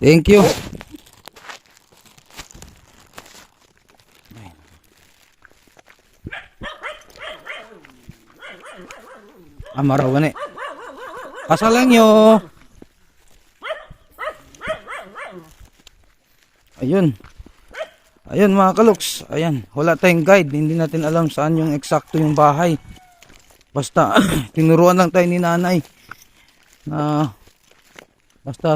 Thank you. Amarawan eh. Pasalang nyo. Ayun. Ayun mga kaluks. Ayan. Wala tayong guide. Hindi natin alam saan yung eksakto yung bahay. Basta tinuruan lang tayo ni nanay na basta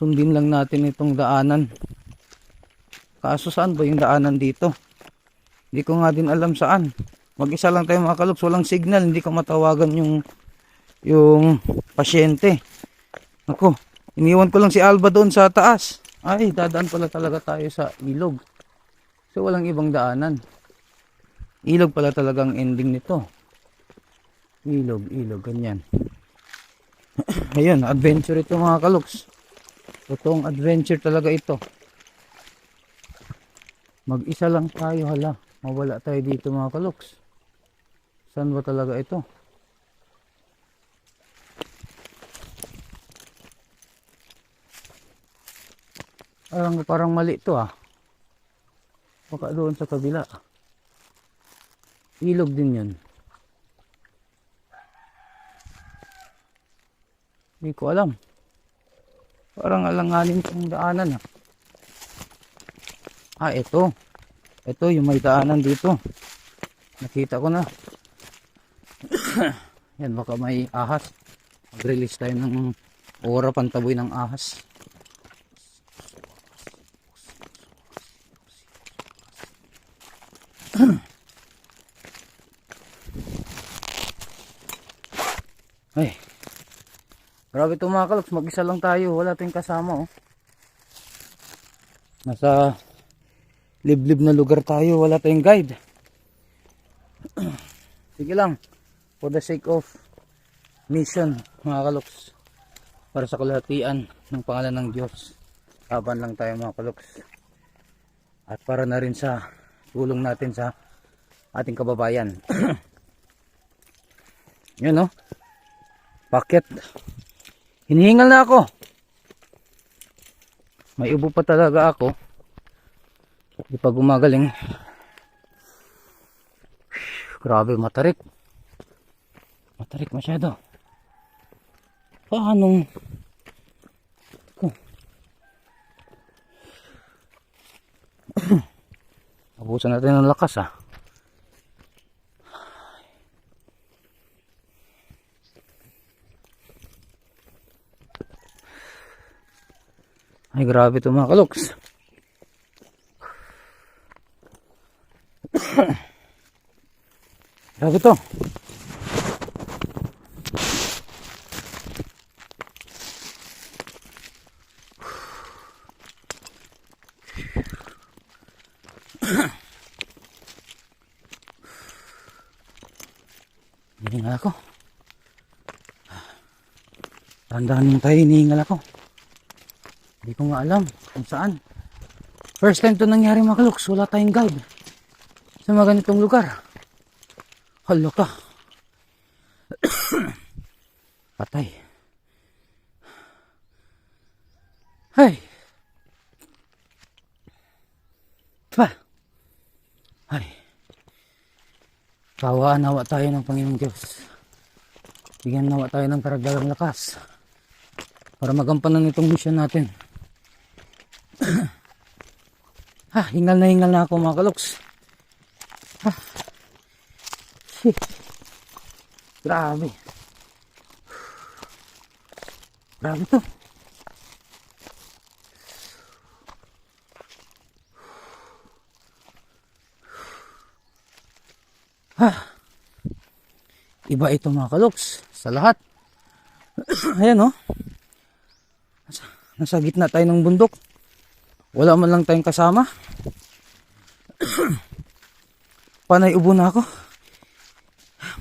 sundin lang natin itong daanan. Kaso saan ba yung daanan dito? Hindi ko nga din alam saan. Mag-isa lang tayo mga kaluks. Walang signal. Hindi ko matawagan yung yung pasyente. Ako, iniwan ko lang si Alba doon sa taas. Ay, dadaan pala talaga tayo sa ilog. So, walang ibang daanan. Ilog pala talagang ending nito. Ilog, ilog, ganyan. Ayun, adventure ito mga kaluks. Totoong adventure talaga ito. Mag-isa lang tayo, hala. Mawala tayo dito mga kaluks. Saan ba talaga ito? Parang, parang mali to ah. Baka doon sa kabila. Ilog din yun. Hindi ko alam. Parang alanganin kong daanan ah. Ah, ito. Ito yung may daanan dito. Nakita ko na. Yan, baka may ahas. Mag-release tayo ng ora pantaboy ng ahas. Ay. Grabe ito mga kaloks. Mag-isa lang tayo. Wala tayong kasama oh. Nasa liblib na lugar tayo. Wala tayong guide. Sige lang. For the sake of mission mga kaloks. Para sa kalahatian ng pangalan ng Diyos. Laban lang tayo mga kaloks. At para na rin sa tulong natin sa ating kababayan. Yun no. Bakit? Hinihingal na ako. May ubo pa talaga ako. Di pa gumagaling. Grabe, matarik. Matarik masyado. Paanong... Ko. Abusan natin ng lakas ah. grabe ito mga kaloks. grabe to. Hinihingal ako. Tandaan yung tayo, hinihingal ako. Hindi ko nga alam kung saan. First time to nangyari mga kaluks, wala tayong guide. Sa mga ganitong lugar. Hala ka. Patay. Ay. Pa. Ay. Kawaan nawa tayo ng Panginoong Diyos. Bigyan nawa tayo ng karagdagang lakas para magampanan itong mission natin. Ha, hingal na hingal na ako mga kaloks. Ha. Shit. Grabe. Grabe to. Ha. Iba ito mga kaloks sa lahat. Ayan oh. Nasa, nasa gitna tayo ng bundok. Wala man lang tayong kasama. Panay ubo na ako.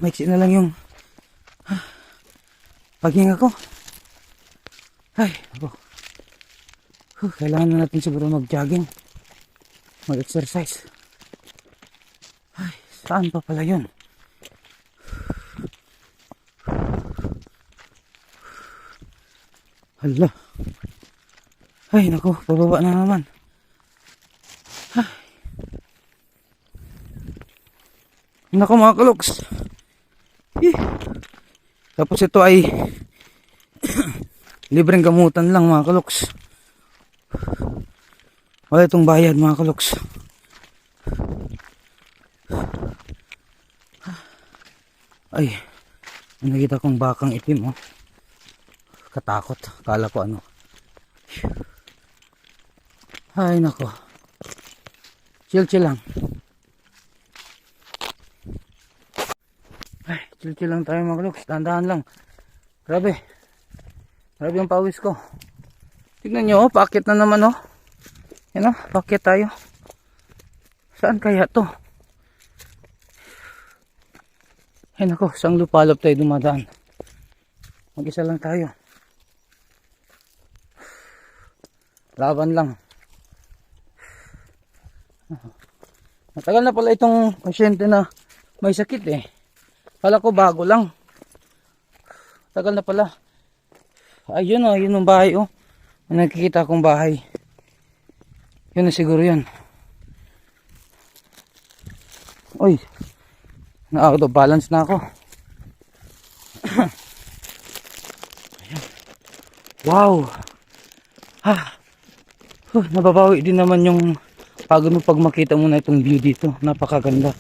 Maiksi na lang yung paghinga ko. Ay, ako. Huh, kailangan na natin siguro mag-jogging. Mag-exercise. Ay, saan pa pala yun? Hala. Ay, naku, pababa na naman. Ay. Naku mga kaloks. Eh. Tapos ito ay libreng gamutan lang mga kaloks. Wala itong bayad mga kaloks. Ay, nakita kong bakang itim oh. Katakot. Kala ko ano. Ay nako. Chill chill lang. Ay, chill chill lang tayo mga kaloks. Dahan-dahan lang. Grabe. Grabe yung pawis ko. Tignan nyo, oh, paakit na naman oh. Yan oh, paakit tayo. Saan kaya to? Ay nako, sang lupalop tayo dumadaan. Mag-isa lang tayo. Laban lang. Matagal na pala itong pasyente na may sakit eh. Kala ko bago lang. Tagal na pala. Ayun oh, yun ang bahay oh. Nakikita akong bahay. Yun na siguro yun. Uy. Of balance na ako. Wow. Ha. Huh, nababawi din naman yung mo pag makita mo na itong view dito. Napakaganda.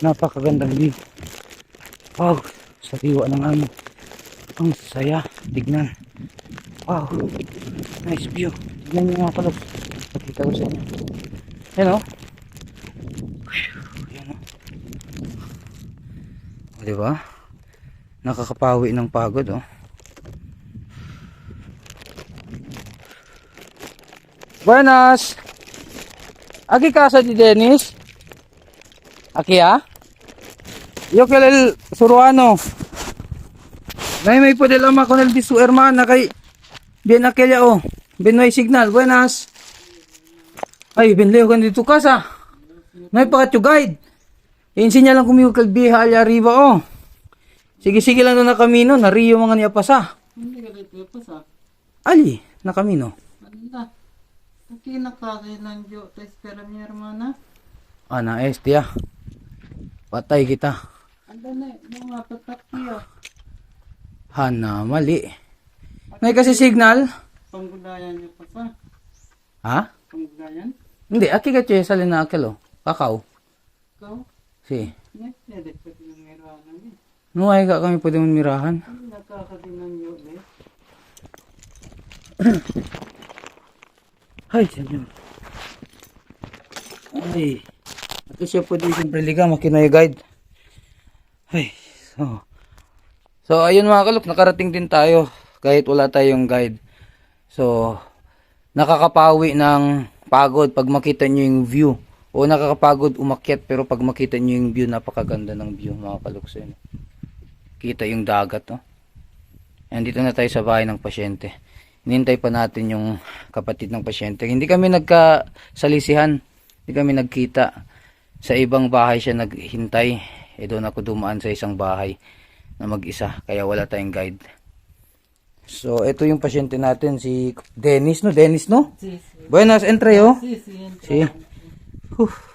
Napakagandang view. Wow. Sariwa ng ano. Ang saya. Tignan. Wow. Nice view. Tignan nyo mga kalog. Pakita ko sa inyo. Yan o. Yan o. O, diba? Nakakapawi ng pagod oh. Buenas. Aquí casa di Dennis. Aquí ah. Yo que el suruano. May may pwede lang con el di su hermana kay bien aquella oh. Bien no hay signal. Buenas. Ay, bien leo kan dito casa. No hay pa kayo guide. Insinya lang kumiho kag biha ali arriba oh. Sige sige lang na kamino na Rio mga niya pasa. Hindi ka dito pa sa. Ali na kamino. Anda. Aquí nakakailan yo. Te espera mi hermana. Ana este ah. Patay kita. Anda na. Mga pataktiyo. Hana mali. May kasi signal. Panggulayan niyo pa sa. Ha? Panggulayan. Hindi, aki ka che sali na akelo. Kakao. Ikaw. Si. Ne. Pwede pa din ang meron eh. Nuhay ka kami pwede mong mirahan. Nakakadinan yo eh. Ay, sanyo. Ay. Ito siya pwede siyempre liga, makinay guide. Ay, so. So, ayun mga kalok, nakarating din tayo kahit wala tayong guide. So, nakakapawi ng pagod pag makita nyo yung view. O nakakapagod umakyat pero pag makita nyo yung view, napakaganda ng view mga kalok. So, yun. Kita yung dagat, no? Andito na tayo sa bahay ng pasyente. Hinintay pa natin yung kapatid ng pasyente. Hindi kami nagkasalisihan. Hindi kami nagkita. Sa ibang bahay siya naghintay. Eh doon ako dumaan sa isang bahay na mag-isa. Kaya wala tayong guide. So, ito yung pasyente natin, si Dennis, no? Dennis, no? Si, si. Buenas, entre, oh. Si, si. Si. Huh.